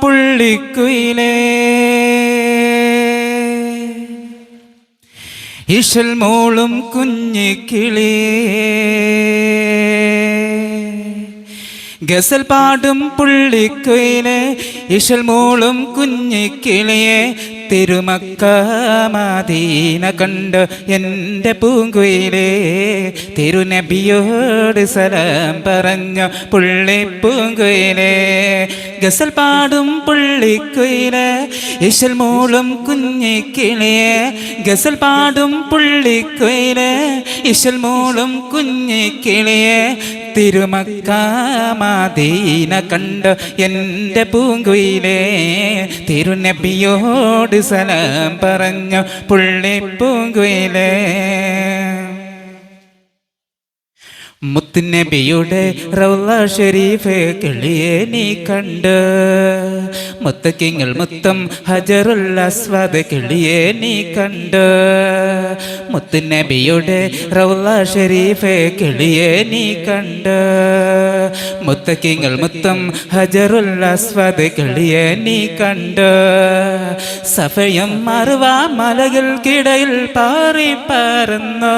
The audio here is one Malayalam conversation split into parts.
പുള്ളിക്കുയിലേ ഇശൽ മോളും കുഞ്ഞിക്കിളിയേ ഗസൽ പാടും പുള്ളിക്കുയിലെ ഇശൽ മോളും കുഞ്ഞിക്കിളിയെ തിരുമക്ക മദീന കണ്ട് എന്റെ പൂങ്കുയിലേ തിരുനബിയോട് സലാം പറഞ്ഞു പുള്ളി പൂങ്കുയിലേ. ഗസൽ പാടും പുള്ളിക്കുയിലെ ഇഷൽ മൂളും കുഞ്ഞിക്കിളിയെ. ഗസൽ പാടും പുള്ളിക്കുയിലെ ഇഷൽ മൂളും കുഞ്ഞിക്കിളിയെ. തിരുമക്ക മദീന കണ്ട് എന്റെ പൂങ്കുയിലേ തിരുനബിയോട് സലാം പറഞ്ഞു പുള്ളി പൂങ്കുയിലേ. മുത്തുനബിയുടെ റൗല ഷെരീഫ് കിളിയെ നീ കണ്ട് മുത്തക്കിങ്ങൾ മുത്തം ഹജറുൽ അസ്വദ് കിളിയെ നീ കണ്ട്. മുത്തുനബിയുടെ റൗള ഷെരീഫെ കിളിയെ നീ കണ്ട്. മുത്തക്കിങ്ങൾ മുത്തം ഹജറുൽ അസ്വദ് കിളിയെ നീ കണ്ട്. സഫയം മറുവാ മലകൾക്കിടയിൽ പാറി പറന്നു.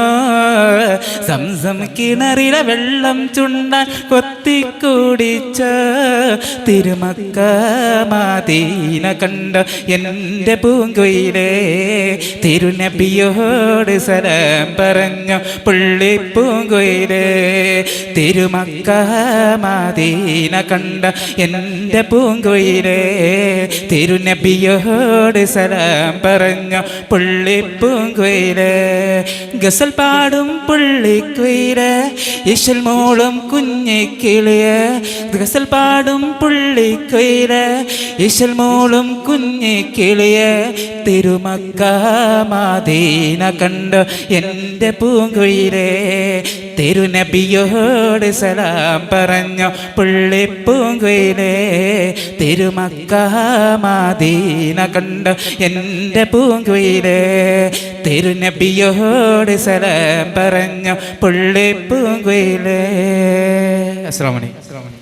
സംസം കിണറിലെ വെള്ളം ചുണ്ടാൻ കൊത്തിക്കൂടിച്ച. തിരുമക്ക മാതീന കണ്ട എന്റെ പൂങ്കുയിലേ തിരുനബിയോട് സലാം പറഞ്ഞു പുള്ളി പൂങ്കുയിലേ തിരുമക്ക മാതീന കണ്ട എന്റെ പൂങ്കുയിലേ തിരുനബിയോട് സലാം പറഞ്ഞു പുള്ളി പൂങ്കുയിലേ ഗസൽ പാടും പുള്ളിക്കുയിലേ ഇശൽ മോളും കുഞ്ഞിക്കിളിയ ഗസൽ പാടും പുള്ളിക്കുയില ഇശൽ കുഞ്ഞി കിളിയ തിരുമക്ക മാതീന കണ്ട്. എന്റെ പൂങ്കുയിലേ തിരുനബിയോട് സലാം പറഞ്ഞു. പുള്ളിപ്പൂങ്കുയിലേ തിരുമക്ക മാതീന കണ്ട്. എന്റെ പൂങ്കുയിലേ തിരുനബിയോട് സലാം പറഞ്ഞു. പുള്ളിപ്പൂങ്കുയിലേ പൂങ്കുയിലേ. അസ്സാം വലൈക്കും